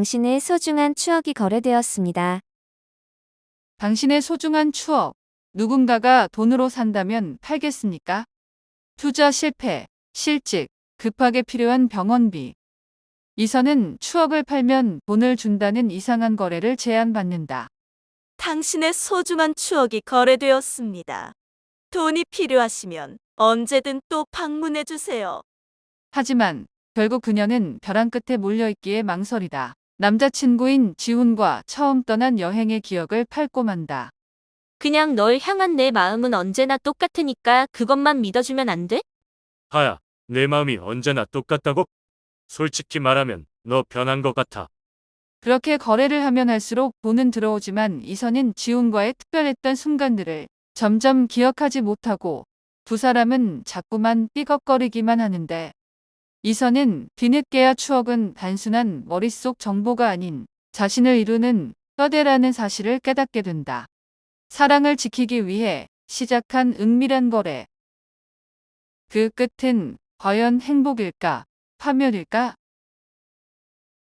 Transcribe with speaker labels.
Speaker 1: 당신의 소중한 추억이 거래되었습니다.
Speaker 2: 당신의 소중한 추억. 누군가가 돈으로 산다면 팔겠습니까? 투자 실패, 실직, 급하게 필요한 병원비. 이선은 추억을 팔면 돈을 준다는 이상한 거래를 제안받는다.
Speaker 3: 당신의 소중한 추억이 거래되었습니다. 돈이 필요하시면 언제든 또 방문해 주세요.
Speaker 2: 하지만 결국 그녀는 벼랑 끝에 몰려있기에 망설이다. 남자친구인 지훈과 처음 떠난 여행의 기억을 팔고 만다.
Speaker 4: 그냥 널 향한 내 마음은 언제나 똑같으니까 그것만 믿어주면 안 돼?
Speaker 5: 하야, 내 마음이 언제나 똑같다고? 솔직히 말하면 너 변한 것 같아.
Speaker 2: 그렇게 거래를 하면 할수록 돈은 들어오지만 이선은 지훈과의 특별했던 순간들을 점점 기억하지 못하고 두 사람은 자꾸만 삐걱거리기만 하는데 이선은 뒤늦게야 추억은 단순한 머릿속 정보가 아닌 자신을 이루는 뼈대라는 사실을 깨닫게 된다. 사랑을 지키기 위해 시작한 은밀한 거래. 그 끝은 과연 행복일까? 파멸일까?